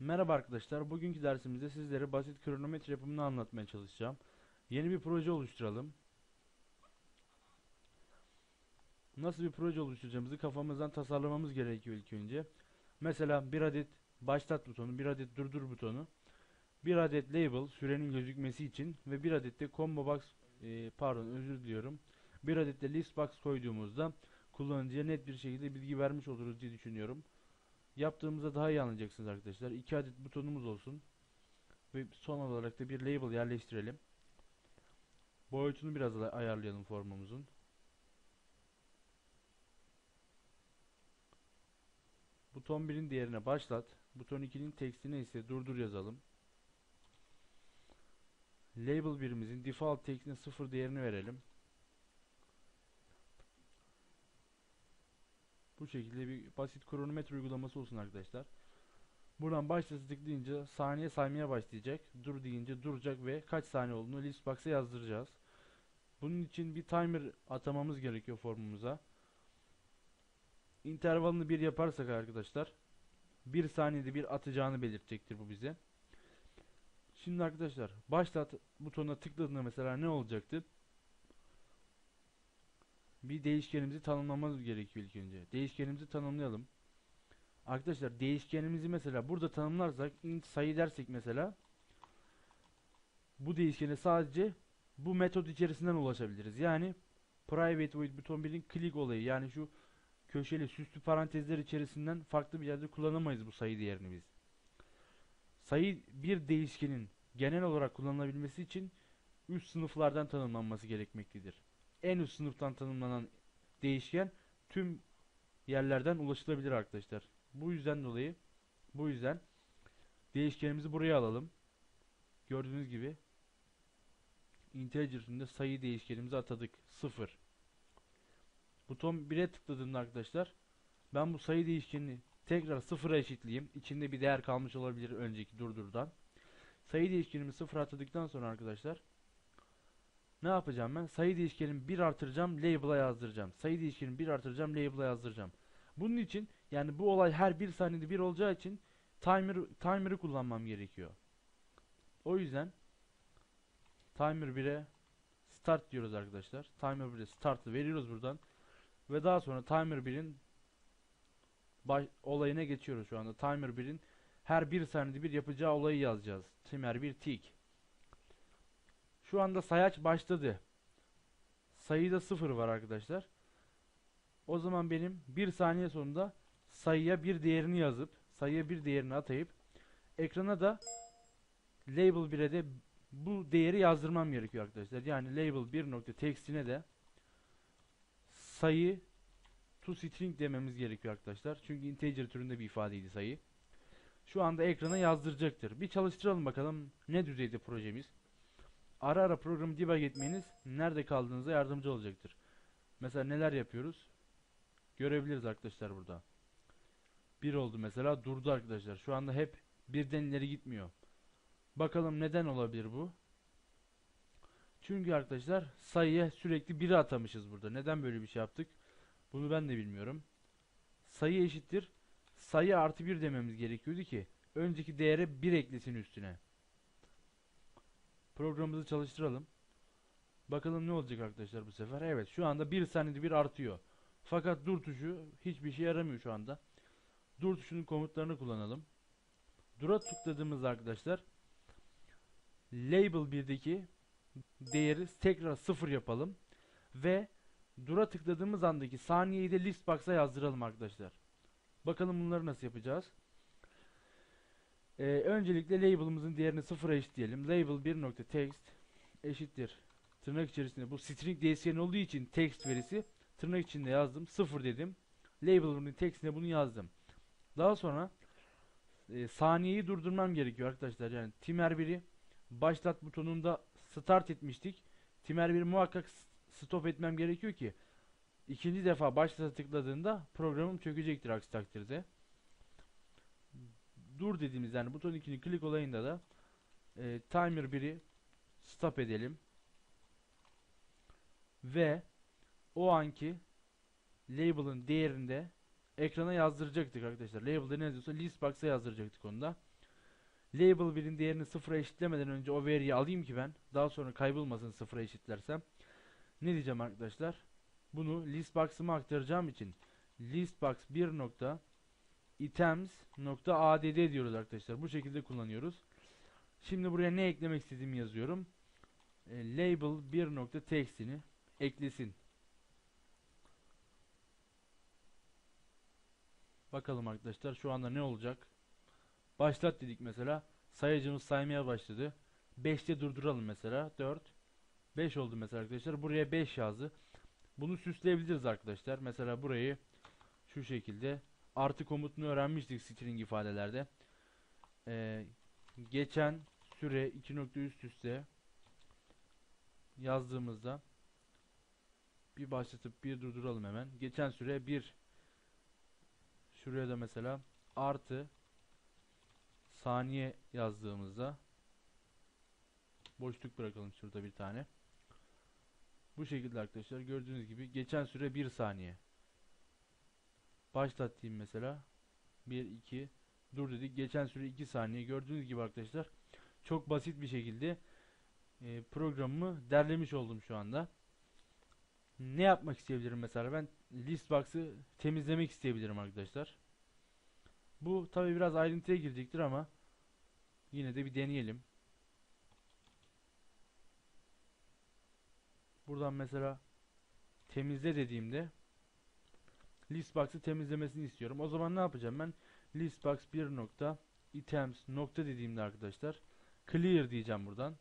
Merhaba arkadaşlar. Bugünkü dersimizde sizlere basit kronometre yapımını anlatmaya çalışacağım. Yeni bir proje oluşturalım. Nasıl bir proje oluşturacağımızı kafamızdan tasarlamamız gerekiyor ilk önce. Mesela bir adet başlat butonu, bir adet durdur butonu, bir adet label sürenin gözükmesi için ve bir adet de combo box e, pardon özür diliyorum. Bir adet de list box koyduğumuzda kullanıcıya net bir şekilde bilgi vermiş oluruz diye düşünüyorum. Yaptığımızda daha iyi anlayacaksınız arkadaşlar. İki adet butonumuz olsun. Ve son olarak da bir label yerleştirelim. Boyutunu biraz ayarlayalım formumuzun. Buton 1'in değerine başlat. Buton 2'nin tekstine ise durdur yazalım. Label birimizin default tekstine 0 değerini verelim. Bu şekilde bir basit kronometre uygulaması olsun arkadaşlar. Buradan başlata tıklayınca saniye saymaya başlayacak. Dur deyince duracak ve kaç saniye olduğunu listbox'a yazdıracağız. Bunun için bir timer atamamız gerekiyor formumuza. İntervalını bir yaparsak arkadaşlar bir saniyede bir atacağını belirtecektir bu bize. Şimdi arkadaşlar başlat butonuna tıkladığında mesela ne olacaktı? Bir değişkenimizi tanımlamamız gerekiyor ilk önce. Değişkenimizi tanımlayalım. Arkadaşlar değişkenimizi mesela burada tanımlarsak sayı dersek mesela bu değişkene sadece bu metot içerisinden ulaşabiliriz. Yani private void buton 1'in click olayı yani şu köşeli süslü parantezler içerisinden farklı bir yerde kullanamayız bu sayı değerini biz. Sayı bir değişkenin genel olarak kullanılabilmesi için üst sınıflardan tanımlanması gerekmektedir en üst sınıftan tanımlanan değişken tüm yerlerden ulaşılabilir arkadaşlar. Bu yüzden dolayı bu yüzden değişkenimizi buraya alalım. Gördüğünüz gibi integer'ında sayı değişkenimizi atadık. 0. Buton 1'e tıkladığımda arkadaşlar ben bu sayı değişkenini tekrar 0'a eşitleyeyim. İçinde bir değer kalmış olabilir önceki durdurdan. Sayı değişkenimi 0 atadıktan sonra arkadaşlar ne yapacağım ben? Sayı değişkenimi 1 artıracağım, label'a yazdıracağım. Sayı değişkenimi 1 artıracağım, label'a yazdıracağım. Bunun için yani bu olay her 1 saniyede 1 olacağı için timer timer'ı kullanmam gerekiyor. O yüzden timer 1'e start diyoruz arkadaşlar. Timer 1'e start'ı veriyoruz buradan. Ve daha sonra timer 1'in olayına geçiyoruz şu anda. Timer 1'in her 1 saniyede bir yapacağı olayı yazacağız. Timer 1 tick. Şu anda sayaç başladı. Sayıda sıfır var arkadaşlar. O zaman benim bir saniye sonunda sayıya bir değerini yazıp sayıya bir değerini atayıp ekrana da label 1'e de bu değeri yazdırmam gerekiyor arkadaşlar. Yani label 1 nokta text'ine de sayı to string dememiz gerekiyor arkadaşlar. Çünkü integer türünde bir ifadeydi sayı. Şu anda ekrana yazdıracaktır. Bir çalıştıralım bakalım ne düzeyde projemiz ara ara programı debug etmeniz nerede kaldığınıza yardımcı olacaktır. Mesela neler yapıyoruz? Görebiliriz arkadaşlar burada. Bir oldu mesela durdu arkadaşlar. Şu anda hep birden ileri gitmiyor. Bakalım neden olabilir bu? Çünkü arkadaşlar sayıya sürekli 1'i atamışız burada. Neden böyle bir şey yaptık? Bunu ben de bilmiyorum. Sayı eşittir. Sayı artı 1 dememiz gerekiyordu ki önceki değere 1 eklesin üstüne. Programımızı çalıştıralım. Bakalım ne olacak arkadaşlar bu sefer. Evet şu anda bir saniyede bir artıyor. Fakat dur tuşu hiçbir şey yaramıyor şu anda. Dur tuşunun komutlarını kullanalım. Dura tıkladığımız arkadaşlar label 1'deki değeri tekrar sıfır yapalım ve dura tıkladığımız andaki saniyeyi de list box'a yazdıralım arkadaşlar. Bakalım bunları nasıl yapacağız. Ee, öncelikle label'ımızın değerini sıfıra eşitleyelim. Label 1.text eşittir. Tırnak içerisinde bu string değişkeni olduğu için text verisi tırnak içinde yazdım. Sıfır dedim. Label'ın textine bunu yazdım. Daha sonra e, saniyeyi durdurmam gerekiyor arkadaşlar. Yani timer 1'i başlat butonunda start etmiştik. Timer 1'i muhakkak stop etmem gerekiyor ki ikinci defa başlata tıkladığında programım çökecektir aksi takdirde dur dediğimiz yani buton 2'nin klik olayında da e, timer 1'i stop edelim. Ve o anki label'ın değerinde ekrana yazdıracaktık arkadaşlar. Label'da ne yazıyorsa list box'a yazdıracaktık onu da. label birin değerini sıfıra eşitlemeden önce o veriyi alayım ki ben daha sonra kaybolmasın sıfıra eşitlersem. Ne diyeceğim arkadaşlar? Bunu listbox'ıma aktaracağım için listbox 1 nokta items nokta add diyoruz arkadaşlar. Bu şekilde kullanıyoruz. Şimdi buraya ne eklemek istediğimi yazıyorum. E, label 1 nokta text'ini eklesin. Bakalım arkadaşlar şu anda ne olacak? Başlat dedik mesela. Sayacımız saymaya başladı. 5'te durduralım mesela. 4 5 oldu mesela arkadaşlar. Buraya 5 yazdı. Bunu süsleyebiliriz arkadaşlar. Mesela burayı şu şekilde artı komutunu öğrenmiştik string ifadelerde. Ee, geçen süre 2 nokta üst üste yazdığımızda bir başlatıp bir durduralım hemen. Geçen süre 1 şuraya da mesela artı saniye yazdığımızda boşluk bırakalım şurada bir tane. Bu şekilde arkadaşlar gördüğünüz gibi geçen süre 1 saniye. Başlat diyeyim mesela. 1 2 dur dedik. Geçen süre 2 saniye. Gördüğünüz gibi arkadaşlar çok basit bir şekilde e, programımı derlemiş oldum şu anda. Ne yapmak isteyebilirim mesela ben listbox'ı temizlemek isteyebilirim arkadaşlar. Bu tabi biraz ayrıntıya girecektir ama yine de bir deneyelim. Buradan mesela temizle dediğimde listbox'ı temizlemesini istiyorum. O zaman ne yapacağım ben? listbox 1 nokta items nokta dediğimde arkadaşlar clear diyeceğim buradan.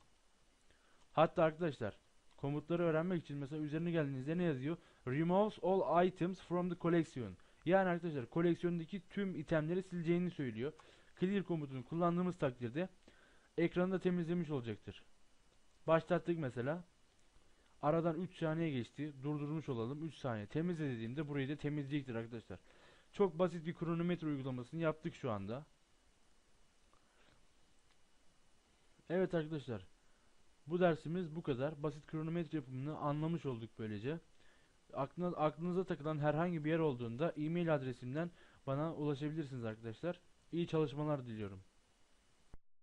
Hatta arkadaşlar komutları öğrenmek için mesela üzerine geldiğinizde ne yazıyor? Removes all items from the collection. Yani arkadaşlar koleksiyondaki tüm itemleri sileceğini söylüyor. Clear komutunu kullandığımız takdirde ekranı da temizlemiş olacaktır. Başlattık mesela. Aradan 3 saniye geçti. Durdurmuş olalım. 3 saniye. Temizle dediğimde burayı da temizleyecektir arkadaşlar. Çok basit bir kronometre uygulamasını yaptık şu anda. Evet arkadaşlar. Bu dersimiz bu kadar. Basit kronometre yapımını anlamış olduk böylece. Aklına, aklınıza takılan herhangi bir yer olduğunda e-mail adresimden bana ulaşabilirsiniz arkadaşlar. İyi çalışmalar diliyorum.